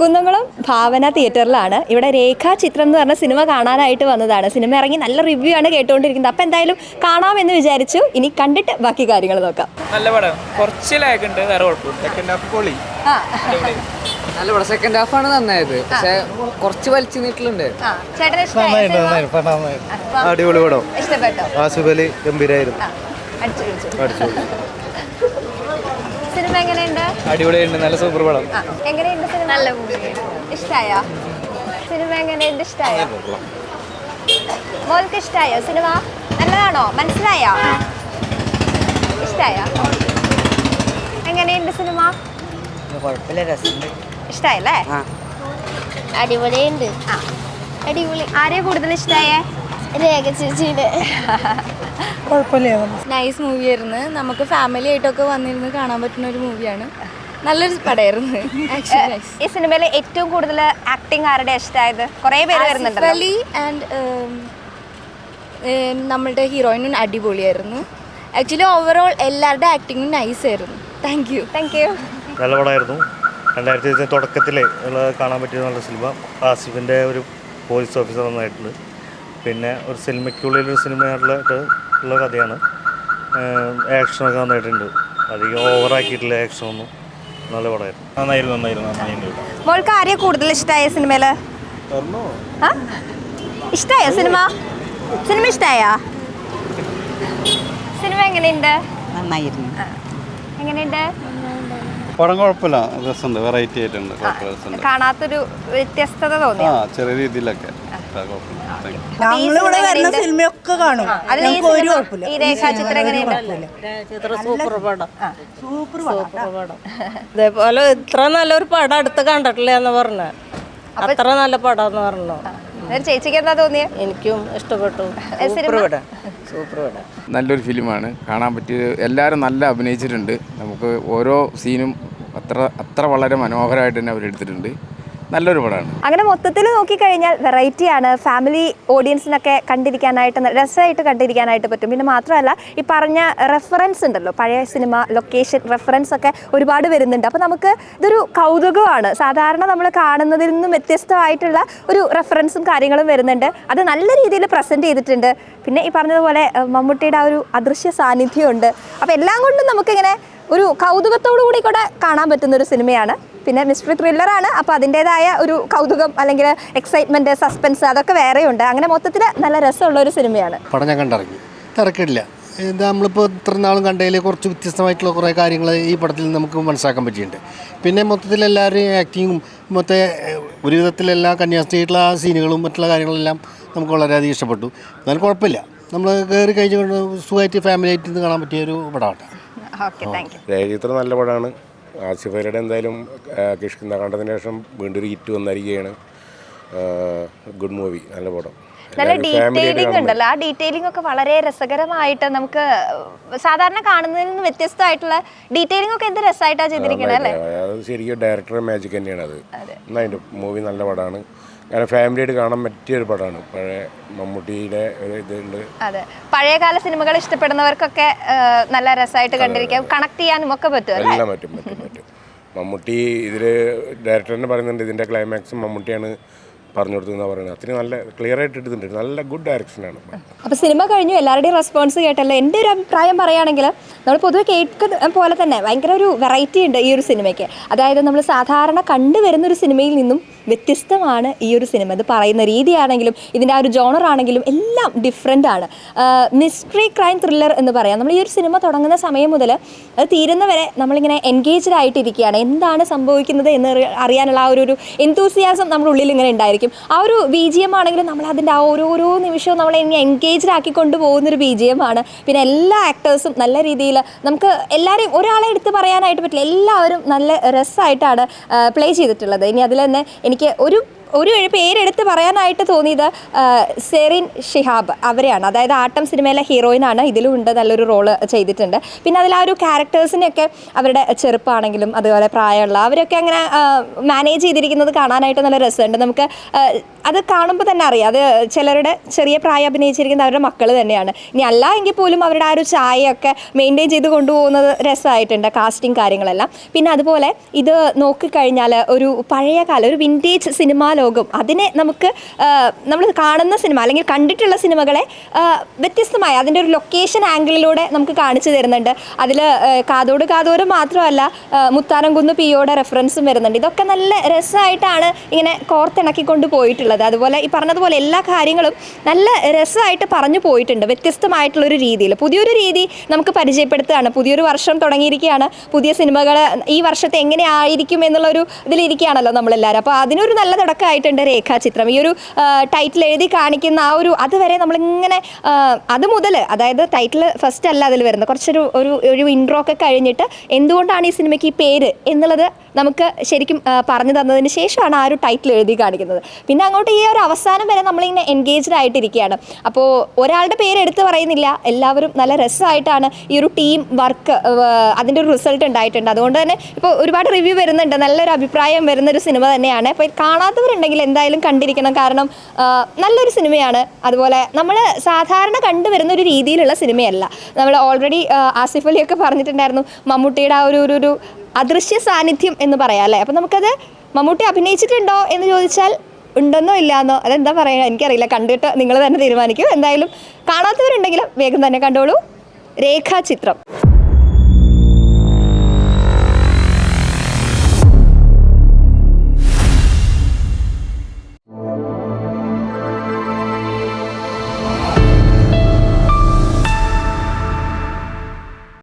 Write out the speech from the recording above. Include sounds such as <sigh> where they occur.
കുന്നംകുളം ഭാവന തിയേറ്ററിലാണ്. ഇവിടെ രേഖാ ചിത്രം എന്ന് പറഞ്ഞ സിനിമ കാണാനായിട്ട് വന്നതാണ്. സിനിമ ഇറങ്ങി നല്ല റിവ്യൂ ആണ് കേട്ടുകൊണ്ടിരിക്കുന്നത് അപ്പം എന്തായാലും കാണാമെന്ന് വിചാരിച്ചു. ഇനി കണ്ടിട്ട് ബാക്കി കാര്യങ്ങൾ നോക്കാം. നല്ല പടം. കുറച്ച് ലാഗ് ഉണ്ട് വേറെ നല്ല പടം. സെക്കൻഡ് ഹാഫ് ആണ് നന്നായത്. പക്ഷെ കുറച്ച് വലിച്ചു നീട്ടിലുണ്ട്. അടിപൊളി പടം. ഇഷ്ടപ്പെട്ടോ? ആസിഫ് അലി ഗംഭീരായിരുന്നു സിനിമ എങ്ങനെയുണ്ട്? അടിപൊളിയുണ്ട് നല്ല സൂപ്പർ പടം. എങ്ങനെയുണ്ട് സിനിമ? നല്ല ഇഷ്ടായോ? സിനിമ എങ്ങനെയുണ്ട്? ഇഷ്ടായോ? മോൾക്ക് ഇഷ്ടായോ സിനിമ? നല്ലതാണോ? മനസ്സിലായോ? ഇഷ്ടായോ? എങ്ങനെയുണ്ട് സിനിമ? ഇഷ്ടായല്ലേ? അടിപൊളിയുണ്ട്. ആ. അടിപൊളി. ആരെയാ കൂടുതൽ ഇഷ്ടായേ? രേഖ ചേച്ചിയുടെ <laughs> നൈസ് മൂവിയായിരുന്നു നമുക്ക് ഫാമിലി ആയിട്ടൊക്കെ വന്നിരുന്ന് കാണാൻ പറ്റുന്ന ഒരു മൂവിയാണ് നല്ലൊരു പടമായിരുന്നു. <laughs> ആക്ച്വലി ഈ സിനിമയിൽ ഏറ്റവും കൂടുതൽ ആക്ടിങ് ആരുടെ ഇഷ്ടമായത്? കുറേ പേര് വരുന്നുണ്ടല്ലോ. അലി ആൻഡ് നമ്മളുടെ ഹീറോയിനും അടിപൊളിയായിരുന്നു. ആക്ച്വലി ഓവറോൾ എല്ലാവരുടെ ആക്ടിങ്ങും നൈസ് ആയിരുന്നു. താങ്ക് യു താങ്ക് യു നല്ല പടമായിരുന്നു. രണ്ടായിരത്തി ഇരുപത്തി തുടക്കത്തിലെ ഉള്ള കാണാൻ പറ്റിയ നല്ല സിനിമ ആസിഫിന്റെ ഒരു പോലീസ് ഓഫീസർ നന്നായിട്ടുണ്ട്. പിന്നെ ഒരു സിനിമയ്ക്കുള്ളിൽ ഒരു സിനിമയായിട്ട് ഉള്ള കഥയാണ്. ആക്ഷനൊക്കെ നന്നായിട്ടുണ്ട്. അധികം ഓവറാക്കിയിട്ടില്ല ആക്ഷനൊന്നും നല്ല പടമായിരുന്നു. നന്നായിരുന്നു നന്നായിരുന്നു നന്നായിരുന്നു മോൾക്ക് ആരെയാ കൂടുതൽ ഇഷ്ടമായ സിനിമയിൽ? ഇഷ്ടായോ സിനിമ? സിനിമ ഇഷ്ടായാ? സിനിമ എങ്ങനെയുണ്ട്? നന്നായിരുന്നു. എങ്ങനെയുണ്ട്? പടം കുഴപ്പമില്ല. രസമുണ്ട്. വെറൈറ്റി ആയിട്ടുണ്ട്. കാണാത്തൊരു വ്യത്യസ്തത തോന്നി ആ ചെറിയ രീതിയിലൊക്കെ. ഞങ്ങളിവിടെ വരുന്ന സിനിമയൊക്കെ കാണും. ഞങ്ങൾക്ക് ഒരു കുഴപ്പമില്ല. ഈ രേഖാചിത്രം സൂപ്പർ പടം. ഇതേപോലെ ഇത്ര നല്ലൊരു പടം അടുത്ത് കണ്ടിട്ടില്ല എന്ന് പറഞ്ഞു അത്ര നല്ല പടം എന്ന് പറഞ്ഞു ചേച്ചിക്ക് എന്താ തോന്നിയത് എനിക്കും ഇഷ്ടപ്പെട്ടു. സൂപ്പർ പടം. നല്ലൊരു ഫിലിമാണ്. കാണാൻ പറ്റിയ എല്ലാവരും നല്ല അഭിനയിച്ചിട്ടുണ്ട്. നമുക്ക് ഓരോ സീനും അത്ര അത്ര വളരെ മനോഹരമായിട്ട് തന്നെ അവരെടുത്തിട്ടുണ്ട്. നല്ലൊരു പടമാണ്. അങ്ങനെ മൊത്തത്തിൽ നോക്കിക്കഴിഞ്ഞാൽ വെറൈറ്റി ആണ് ഫാമിലി ഓഡിയൻസിനൊക്കെ കണ്ടിരിക്കാനായിട്ട് രസമായിട്ട് കണ്ടിരിക്കാനായിട്ട് പറ്റും. പിന്നെ മാത്രമല്ല ഈ പറഞ്ഞ റെഫറൻസ് ഉണ്ടല്ലോ പഴയ സിനിമ ലൊക്കേഷൻ റെഫറൻസ് ഒക്കെ ഒരുപാട് വരുന്നുണ്ട്. അപ്പോൾ നമുക്ക് ഇതൊരു കൗതുകമാണ്. സാധാരണ നമ്മൾ കാണുന്നതിൽ നിന്നും വ്യത്യസ്തമായിട്ടുള്ള ഒരു റെഫറൻസും കാര്യങ്ങളും വരുന്നുണ്ട്. അത് നല്ല രീതിയിൽ പ്രസന്റ് ചെയ്തിട്ടുണ്ട്. പിന്നെ ഈ പറഞ്ഞതുപോലെ മമ്മൂട്ടിയുടെ ആ ഒരു അദൃശ്യ സാന്നിധ്യമുണ്ട്. അപ്പോൾ എല്ലാം കൊണ്ടും നമുക്കിങ്ങനെ ഒരു കൗതുകത്തോടു കൂടി കൂടെ കാണാൻ പറ്റുന്ന ഒരു സിനിമയാണ്. പിന്നെ മിസ്റ്ററി ത്രില്ലറാണ് അപ്പോൾ അതിന്റെതായ ഒരു കൗതുകം അല്ലെങ്കിൽ എക്സൈറ്റ്മെന്റ് സസ്പെൻസ് അതൊക്കെ വേറെയുണ്ട്. അങ്ങനെ മൊത്തത്തിൽ നല്ല രസമുള്ള ഒരു സിനിമയാണ്. പടം ഞാൻ കണ്ടിറങ്ങി. തിരക്കില്ല എന്താ നമ്മളിപ്പോൾ ഇത്ര നാളും കണ്ടതിൽ കുറച്ച് വ്യത്യസ്തമായിട്ടുള്ള കുറേ കാര്യങ്ങൾ ഈ പടത്തിൽ നിന്ന് നമുക്ക് മനസ്സിലാക്കാൻ പറ്റിയിട്ടുണ്ട്. പിന്നെ മൊത്തത്തിൽ എല്ലാവരും ആക്ടിങ്ങും മൊത്തം ഒരു വിധത്തിലെല്ലാ കന്യാസ്ത്രീയിട്ടുള്ള ആ സീനുകളും മറ്റുള്ള കാര്യങ്ങളെല്ലാം നമുക്ക് വളരെയധികം ഇഷ്ടപ്പെട്ടു. എന്നാലും കുഴപ്പമില്ല. നമ്മൾ കയറി കഴിഞ്ഞുകൊണ്ട് സുഖമായിട്ട് ഫാമിലി ആയിട്ട് കാണാൻ പറ്റിയ ഒരു പടമാണ് ഓക്കെ താങ്ക് യു രേഖചിത്രം നല്ല പടമാണ്. ആസിഫ് അലിയുടെ എന്തായാലും കിഷ്കിന്ത കണ്ടതിന് ശേഷം വീണ്ടും ഒരു ഹിറ്റ് വന്നിരിക്കുകയാണ്. ഗുഡ് മൂവി നല്ല പടം. നല്ല ഡീറ്റെയിലിംഗ് ഉണ്ടല്ലോ. ആ ഡീറ്റെയിലിംഗ് ഒക്കെ വളരെ രസകരമായിട്ട് നമുക്ക് സാധാരണ കാണുന്നതിൽ നിന്ന് വ്യത്യസ്തമായിട്ടുള്ള ഡീറ്റെയിലിംഗ് ഒക്കെ എന്ത് രസമായിട്ടാണ് ചെയ്തിരിക്കുന്നത് അല്ലേ? അത് ശരിക്കും ഡയറക്ടർ മാജിക് തന്നെയാണ് അത്. അതിന്റെ മൂവി നല്ല പടമാണ്. കാരണം ഫാമിലി ആയിട്ട് കാണാൻ പറ്റിയ ഒരു പടമാണ്. പഴയ മമ്മൂട്ടിയുടെ ഒരു ഇതുണ്ട് അതെ. പഴയകാല സിനിമകൾ ഇഷ്ടപ്പെടുന്നവർക്കൊക്കെ നല്ല രസമായിട്ട് കണ്ടിരിക്കാം. കണക്ട് ചെയ്യാനും ഒക്കെ പറ്റും എല്ലാം പറ്റും പറ്റും. മമ്മൂട്ടി ഇതിൽ ഡയറക്ടർ തന്നെ പറയുന്നുണ്ട് ഇതിന്റെ ക്ലൈമാക്സും മമ്മൂട്ടിയാണ് പറഞ്ഞു കൊടുത്തതെന്ന് പറയുന്നത്. അത്രയും നല്ല ക്ലിയർ ആയിട്ട് എടുത്തിട്ടുണ്ട് നല്ല ഗുഡ് ഡയറക്ഷനാണ് അപ്പോൾ സിനിമ കഴിഞ്ഞു എല്ലാവരുടെയും റെസ്പോൺസ് കേട്ടല്ലോ. എന്റെ ഒരു അഭിപ്രായം പറയുകയാണെങ്കിൽ നമ്മൾ പൊതുവെ കേൾക്കുന്ന പോലെ തന്നെ ഭയങ്കര ഒരു വെറൈറ്റി ഉണ്ട് ഈ ഒരു സിനിമയ്ക്ക്. അതായത് നമ്മൾ സാധാരണ കണ്ടുവരുന്ന ഒരു സിനിമയിൽ നിന്നും വ്യത്യസ്തമാണ് ഈ ഒരു സിനിമ. ഇത് പറയുന്ന രീതിയാണെങ്കിലും ഇതിന്റെ ആ ഒരു ജോണർ ആണെങ്കിലും എല്ലാം ഡിഫറെന്റ് ആണ്. മിസ്റ്ററി ക്രൈം ത്രില്ലർ എന്ന് പറയാം. നമ്മൾ ഈ ഒരു സിനിമ തുടങ്ങുന്ന സമയം മുതൽ അത് തീരുന്നവരെ നമ്മളിങ്ങനെ എൻഗേജ്ഡ് ആയിട്ടിരിക്കുകയാണ്. എന്താണ് സംഭവിക്കുന്നത് എന്ന് അറിയാനുള്ള ആ ഒരു എന്തൂസിയാസം നമ്മുടെ ഉള്ളിൽ ഇങ്ങനെ ഉണ്ടായിരിക്കും. ആ ഒരു ബി ജി എം ആണെങ്കിലും നമ്മൾ അതിന്റെ ആ ഓരോരോ നിമിഷവും നമ്മളെ ഇങ്ങനെ എൻഗേജ്ഡ് ആക്കിക്കൊണ്ട് പോകുന്നൊരു ബി ജി എം ആണ്. പിന്നെ എല്ലാ ആക്ടേഴ്സും നല്ല രീതിയിൽ നമുക്ക് എല്ലാവരെയും ഒരാളെ എടുത്ത് പറയാനായിട്ട് പറ്റില്ല. എല്ലാവരും നല്ല രസമായിട്ടാണ് പ്ലേ ചെയ്തിട്ടുള്ളത്. ഇനി അതിൽ തന്നെ ഒരു ഒരു പേരെടുത്ത് പറയാനായിട്ട് തോന്നിയത് സെറിൻ ഷിഹാബ് അവരെയാണ്. അതായത് ആട്ടം സിനിമയിലെ ഹീറോയിനാണ് ഇതിലും ഉണ്ട് നല്ലൊരു റോൾ ചെയ്തിട്ടുണ്ട്. പിന്നെ അതിൽ ആ ഒരു ക്യാരക്ടേഴ്സിനെയൊക്കെ അവരുടെ ചെറുപ്പാണെങ്കിലും അതുപോലെ പ്രായമുള്ള അവരൊക്കെ അങ്ങനെ മാനേജ് ചെയ്തിരിക്കുന്നത് കാണാനായിട്ട് നല്ല രസമുണ്ട്. നമുക്ക് അത് കാണുമ്പോൾ തന്നെ അറിയാം. അത് ചിലരുടെ ചെറിയ പ്രായം അഭിനയിച്ചിരിക്കുന്ന അവരുടെ മക്കൾ തന്നെയാണ്. ഇനി അല്ല എങ്കിൽ പോലും അവരുടെ ആ ഒരു ചായയൊക്കെ മെയിന്റെയിൻ ചെയ്ത് കൊണ്ടുപോകുന്നത് രസമായിട്ടുണ്ട് കാസ്റ്റിംഗ് കാര്യങ്ങളെല്ലാം. പിന്നെ അതുപോലെ ഇത് നോക്കിക്കഴിഞ്ഞാൽ ഒരു പഴയ കാലം ഒരു വിന്റേജ് സിനിമാ ലോകം. അതിനെ നമുക്ക് നമ്മൾ കാണുന്ന സിനിമ അല്ലെങ്കിൽ കണ്ടിട്ടുള്ള സിനിമകളെ വ്യത്യസ്തമായ അതിന്റെ ഒരു ലൊക്കേഷൻ ആംഗിളിലൂടെ നമുക്ക് കാണിച്ചു തരുന്നുണ്ട്. അതിൽ കാതോട് കാതോട് മാത്രമല്ല മുത്താനംകുന്ന് പിയോടെ റെഫറൻസും വരുന്നുണ്ട്. ഇതൊക്കെ നല്ല രസമായിട്ടാണ് ഇങ്ങനെ കോർത്തിണക്കിക്കൊണ്ട് പോയിട്ടുള്ളത്. അതുപോലെ ഈ പറഞ്ഞതുപോലെ എല്ലാ കാര്യങ്ങളും നല്ല രസമായിട്ട് പറഞ്ഞു പോയിട്ടുണ്ട് വ്യത്യസ്തമായിട്ടുള്ളൊരു രീതിയിൽ. പുതിയൊരു രീതി നമുക്ക് പരിചയപ്പെടുത്തുകയാണ്. പുതിയൊരു വർഷം തുടങ്ങിയിരിക്കുകയാണ്. പുതിയ സിനിമകൾ ഈ വർഷത്തെ എങ്ങനെ ആയിരിക്കും എന്നുള്ളൊരു ഇതിലിരിക്കുകയാണല്ലോ നമ്മളെല്ലാവരും. അപ്പോൾ അതിനൊരു നല്ല തുടക്കമായിട്ടുണ്ട് രേഖാചിത്രം. ഈ ഒരു ടൈറ്റിൽ എഴുതി കാണിക്കുന്ന ആ ഒരു അതുവരെ നമ്മളിങ്ങനെ അത് മുതൽ അതായത് ടൈറ്റിൽ ഫസ്റ്റ് അല്ല അതിൽ വരുന്നത്. കുറച്ചൊരു ഒരു ഒരു ഇൻട്രോ ഒക്കെ കഴിഞ്ഞിട്ട് എന്തുകൊണ്ടാണ് ഈ സിനിമയ്ക്ക് ഈ പേര് എന്നുള്ളത് നമുക്ക് ശരിക്കും പറഞ്ഞു തന്നതിന് ശേഷമാണ് ആ ഒരു ടൈറ്റിൽ എഴുതി കാണിക്കുന്നത്. പിന്നെ അങ്ങോട്ട് ഈ ഒരു അവസാനം വരെ നമ്മളിങ്ങനെ എൻഗേജ്ഡ് ആയിട്ടിരിക്കുകയാണ്. അപ്പോൾ ഒരാളുടെ പേര് എടുത്ത് പറയുന്നില്ല. എല്ലാവരും നല്ല രസമായിട്ടാണ് ഈ ഒരു ടീം വർക്ക് അതിന്റെ ഒരു റിസൾട്ട് ഉണ്ടായിട്ടുണ്ട്. അതുകൊണ്ട് തന്നെ ഇപ്പോൾ ഒരുപാട് റിവ്യൂ വരുന്നുണ്ട്. നല്ലൊരു അഭിപ്രായം വരുന്ന ഒരു സിനിമ തന്നെയാണ് അപ്പോൾ കാണാത്തവരുണ്ടെങ്കിൽ എന്തായാലും കണ്ടിരിക്കണം. കാരണം നല്ലൊരു സിനിമയാണ്. അതുപോലെ നമ്മൾ സാധാരണ കണ്ടുവരുന്ന ഒരു രീതിയിലുള്ള സിനിമയല്ല. നമ്മൾ ഓൾറെഡി ആസിഫ് അലിയൊക്കെ പറഞ്ഞിട്ടുണ്ടായിരുന്നു മമ്മൂട്ടിയുടെ ആ ഒരു ഒരു അദൃശ്യ സാന്നിധ്യം എന്ന് പറയാം അല്ലേ? അപ്പം നമുക്കത് മമ്മൂട്ടി അഭിനയിച്ചിട്ടുണ്ടോ എന്ന് ചോദിച്ചാൽ ഉണ്ടെന്നോ ഇല്ലാന്നോ അതെന്താ പറയുക എനിക്കറിയില്ല. കണ്ടിട്ട് നിങ്ങൾ തന്നെ തീരുമാനിക്കും. എന്തായാലും കാണാത്തവരുണ്ടെങ്കിലും വേഗം തന്നെ കണ്ടോളൂ. രേഖാചിത്രം.